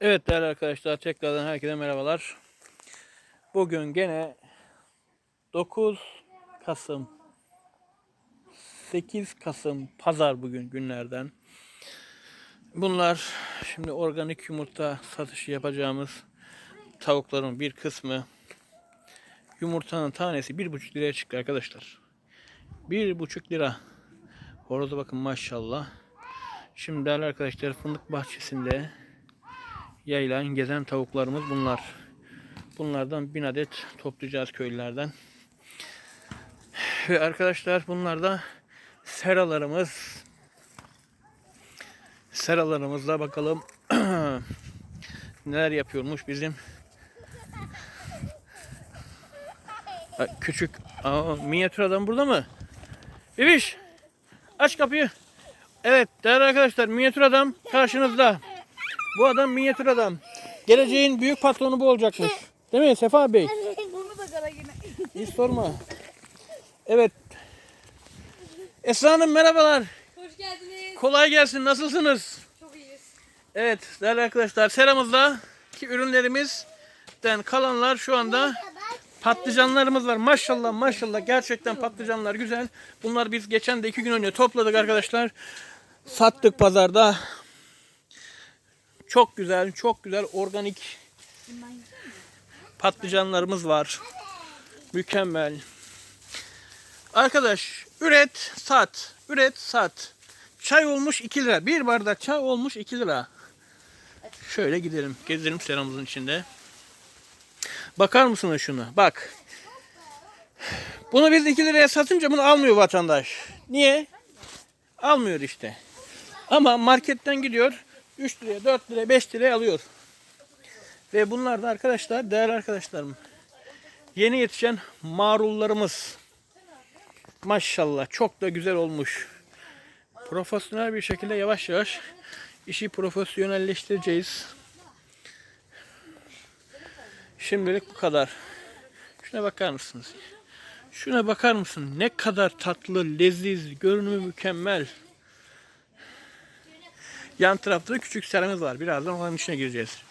Evet değerli arkadaşlar tekrardan herkese merhabalar. Bugün gene 9 Kasım 8 Kasım pazar bugün günlerden. Bunlar şimdi organik yumurta satışı yapacağımız tavukların bir kısmı yumurtanın tanesi 1,5 liraya çıktı arkadaşlar. 1,5 lira. Horoza bakın maşallah. Şimdi değerli arkadaşlar fındık bahçesinde yayılan gezen tavuklarımız bunlar. Bunlardan bin adet toplayacağız köylülerden. Ve arkadaşlar bunlar da seralarımız. Seralarımızda bakalım neler yapıyormuş bizim küçük Aa, minyatür adam burada mı? Bebiş aç kapıyı. Evet değerli arkadaşlar minyatür adam karşınızda. Bu adam minyatür adam. Geleceğin büyük patronu bu olacakmış. Değil mi Sefa Bey? Bunu da kara yine. Hiç sorma. Evet. Esra Hanım merhabalar. Hoş geldiniz. Kolay gelsin. Nasılsınız? Çok iyiyiz. Evet değerli arkadaşlar seramızda ki ürünlerimizden kalanlar şu anda patlıcanlarımız var. Maşallah maşallah gerçekten patlıcanlar güzel. Bunlar biz geçen de iki gün önce topladık arkadaşlar. Sattık pazarda. Çok güzel, çok güzel organik patlıcanlarımız var. Mükemmel. Arkadaş üret sat. Üret sat. Çay olmuş 2 lira. Bir bardak çay olmuş 2 lira. Şöyle gidelim. Gezelim seramızın içinde. Bakar mısınız şuna? Bak. Bunu biz 2 liraya satınca bunu almıyor vatandaş. Niye? Almıyor işte. Ama marketten gidiyor 3 liraya, 4 liraya, 5 liraya alıyor. Ve bunlar da arkadaşlar, değerli arkadaşlarım. Yeni yetişen marullarımız. Maşallah çok da güzel olmuş. Profesyonel bir şekilde yavaş yavaş işi profesyonelleştireceğiz. Şimdilik bu kadar. Şuna bakar mısınız? Şuna bakar mısın? Ne kadar tatlı, leziz, görünümü mükemmel. Yan tarafta da küçük seramız var. Birazdan onun içine gireceğiz.